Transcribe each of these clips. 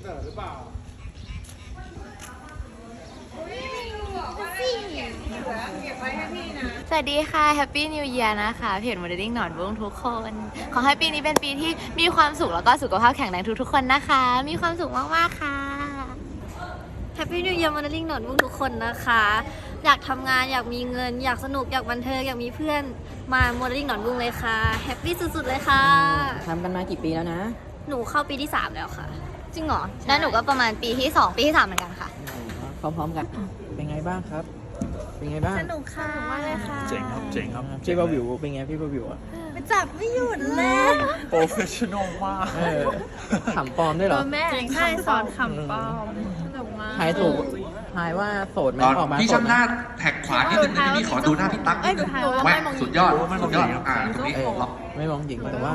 เสิร์ตหรือเปล่าสวัสดีค่ะ Happy New Year นะคะเพจ Modeling หนอนบุ้งทุกคน ขอให้ปีนี้เป็นปีที่มีความสุขแล้วก็สุขภาพแข็งแรงทุกๆคนนะคะ มีความสุขมากๆค่ะแฮปปี้นิว e ย r ร์ม d น l ลิงหนอนบุ้งทุกคนนะคะ อยากทำงานอยากมีเงิน อยากสนุกอยากบันเทิงอยากมีเพื่อนมาโมเดลลิ่งหนอนบุ้งเลยค่ะแฮปปี้สุดๆเลยค่ะทำกันมากี่ปีแล้วนะ หนูเข้าปีที่ 3 แล้วค่ะ จริงเหรอแล้วหนูก็ประมาณปีที่2ปีที่3เหมือนกันค่ะ พร้อมๆกัน เป็นไงบ้างครับ เป็นไงบ้างสนุกค่ะมากเลยค่ะเจ๋งครับเจ๋งครับพี่บาวิวเป็นไงพี่บาวิวอะจับไม่หยุดเลยโปรเฟชชั่นอลมากเออขำปลอมด้วยเหรอแม่ใช่สอนขำปอมสนุกมากทายถูกทายว่าโสดไหมตอนออกมาพี่โสดช่างไหหมน้าแท็กขวานิดนึงนะพี่ขอดูหน้าพี่ตั๊กนิดนึงแหวกสุดยอดสุดยอดอ่าตรงนี้เออล็อกไม่มองหญิงแต่ว่า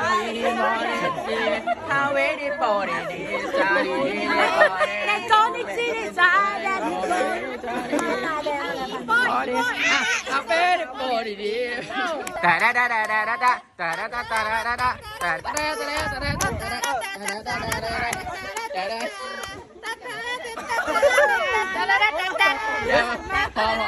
โปรดีฮาเวดีโปรดีดีจาดีดีเลโกนิจิดีจาดีดีฮาเวดีโปรดีดีแต่ได้ได้ได้ได้ได้แต่ได้ได้แต่ได้ได้แต่ได้แต่ได้แต่ได้แต่ได้แต่ได้แต่ได้พอพอ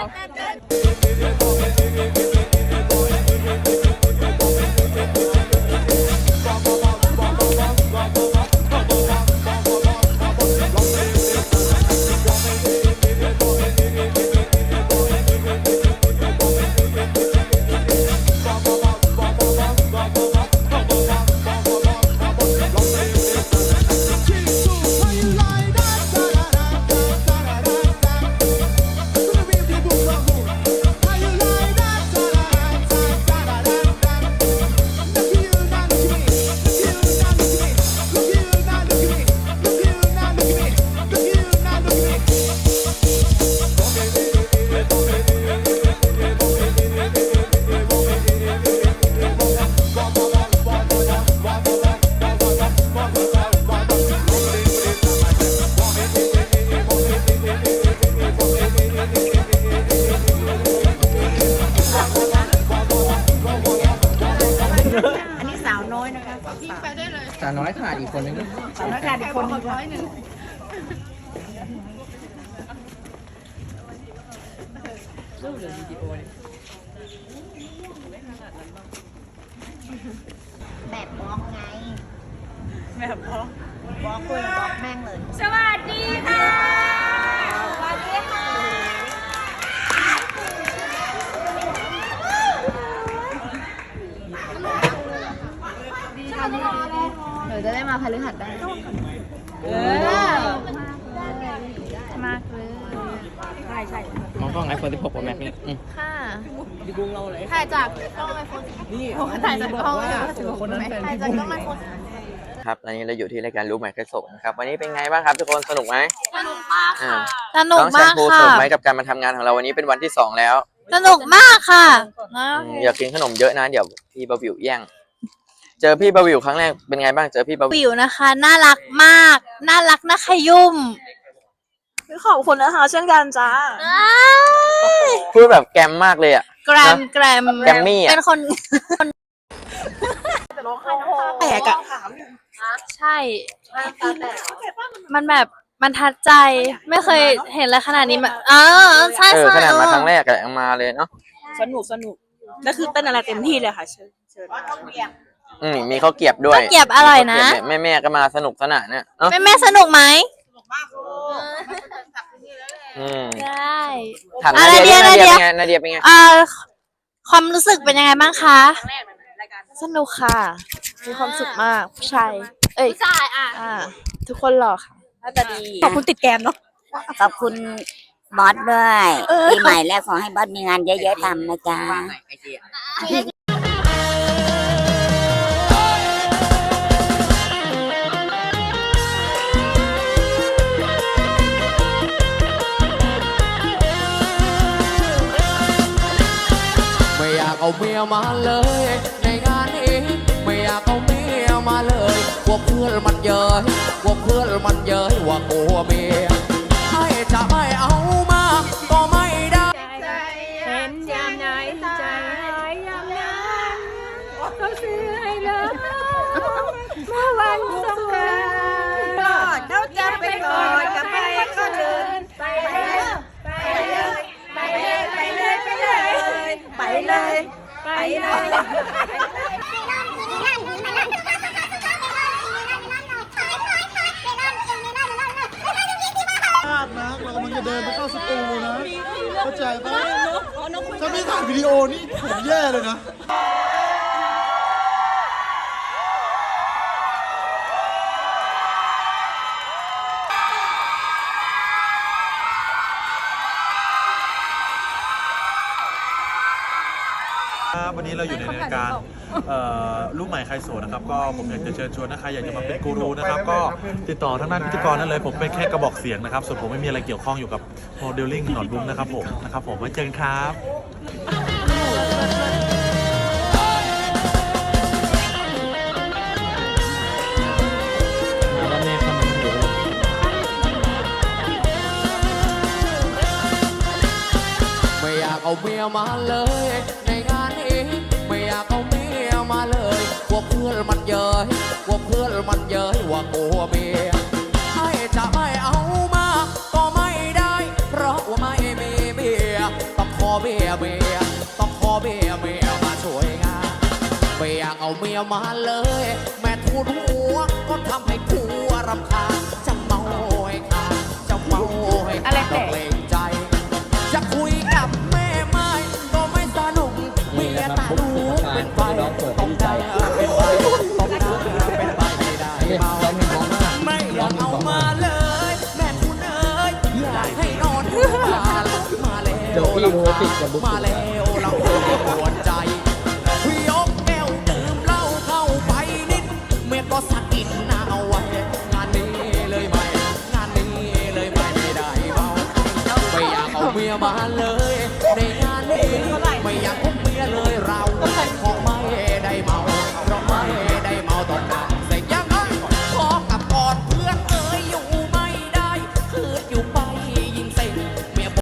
ขาดอีกคนนึงสาวน้อยขาดอีกคนนึงร้อยหนึ่งแบบบล็อกไง แบบบล็อกบล็อกคุยบล็อกแม่งเลย สวัสดีค่ะ สวัสดีค่ะ หนูจะได้ มาพฤหัสได้เออมากเลยมองกล้องไอโฟน16 Pro Max นี่อืมค่ะถ่ายจากกล้องไอโฟนนี่ถ่ายจากกล้องไอโฟนคนนั้นเป็นถ่ายจากกล้องไอโฟนครับตอนนี้เราอยู่ที่รายการรู้ใหม่เคยส่งนะครับ วันนี้เป็นไงบ้างครับทุกคนสนุกไหมสนุกมากค่ะสนุกน้องแชมมากพูสค่ะ นุกไหมกับการมาทำงานของเราวันนี้เป็นวันที่สองแล้วสนุกมากค่ะนะอืมอย่ากินขนมเยอะนะเดี๋ยวพี่บาวิวแย่ง เจอพี่บาวิวครั้งแรกเป็นไงบ้างเจอพี่บาวิววิวนะคะ น่ารักมาก น่ารักน่าขยุ่มขอบคุณนะคะเช่นกันจ้าพูดแบบแกมมากเลยอะแกรมแกรมแกรมมี่อะเป็นคนแปลกอะใช่ มันแบบมันทัดใจไม่เคยเห็นอะไรขนาดนี้มาเออใช่เออใช่ขนาดมาเออครั้งแรกอะยังมาเลยเนาะสนุกสนุกแล้วคือเต้นอะไรเต็มที่เลยค่ะ เชิญเชิญ อืมมีข้าวเกรียบด้วยข้าวเกรียบอร่อยนะ แม่แม่ๆก็มาสนุกสนานเนี่ยเนาะแม่แม่สนุกไหมอืมได้ ถามอะนาเดียนาเดียนาเดียเป็นไงนาเดียเป็นไงอ่าความรู้สึกเป็นยังไงบ้างคะสนุกค่ะ มีความสุขมากผู้ชายเอ้ยผู้ชายอะทุกคนหล่อค่ะขอบคุณติดแกมเนาะ ขอบคุณบอสด้วยปีใหม่แล้วขอให้บอสมีงานเยอะๆทำนะจ๊ะากเอาเมาเลย ในงานนี้ไม่อยากเอาเมียมาเลยกลัวเพื่อนมันเย้ยกลัวเพื่อนมันเย้ยว่ากลัวเมียให้จะไม่เอามา ก็ไม่ได้ เห็นยามไหนใจหายยามนั้นเขาซื้อให้เลยเมื่อวันสงกรานต์เขาจะไปกอดกับไปก็เดินไปเลยไปเลยไปเลยไปเลยไปเลยไปเลยไป เลยพลาดนะเรากำลังจะเดินไปเข้าสตูนะเข้าใจปะถ้าไม่ถ่ายวิดีโอนี่ผมแย่เลยนะ ครับวันนี้เราอยู่ในรายการเอ่อลูกใหม่ใครโสดนะครับ ก็ผมอยากจะเชิญชวนนะใครอยากจะมาเป็นกูรูนะครับ ก็ติดต่อทางด้านพิธีกรนั่นเลย ผมเป็นแค่กระบอกเสียงนะครับ ส่วนผมไม่มีอะไรเกี่ยวข้องอยู่กับโมเดลลิ่งหนอนบุ้งนะครับผมนะครับผมไว้เจอกันครับไม่อยากเอาเมียมาเลยในงานนี้ไม่อยาก เอาเมียมาเลยกลัวเพื่อนมันเย้ยกลัวเพื่อนมันเย้ยว่ากลัวเมียให้จะไม่เอามา ก็ไม่ได้ เพราะว่าไม่มีเมียต้องขอเมียเมียต้องขอเมียเมียมาช่วยงานไม่อยากเอาเมียมาเลย แม่ทูดหัวก็ทำให้ผัวรำคาญจะเมาให้ขาดจะเมาให้ขาดต้องเกรงใจ จะคุยกับ เดี๋ยวพี่โมติดกับบุ๊คมาแล้วเราปวดใจพี่กแก้วดื่มเหล้าเข้าไปนิด เมื่อก็สะกิดหน้าเอาไว้ งานนี้เลยไม่ งานนี้เลยไม่ได้เบาไม่อยากเอาเมียมาเลย ในงานนี้ไม่อยากพบเมียเลยเราขอมา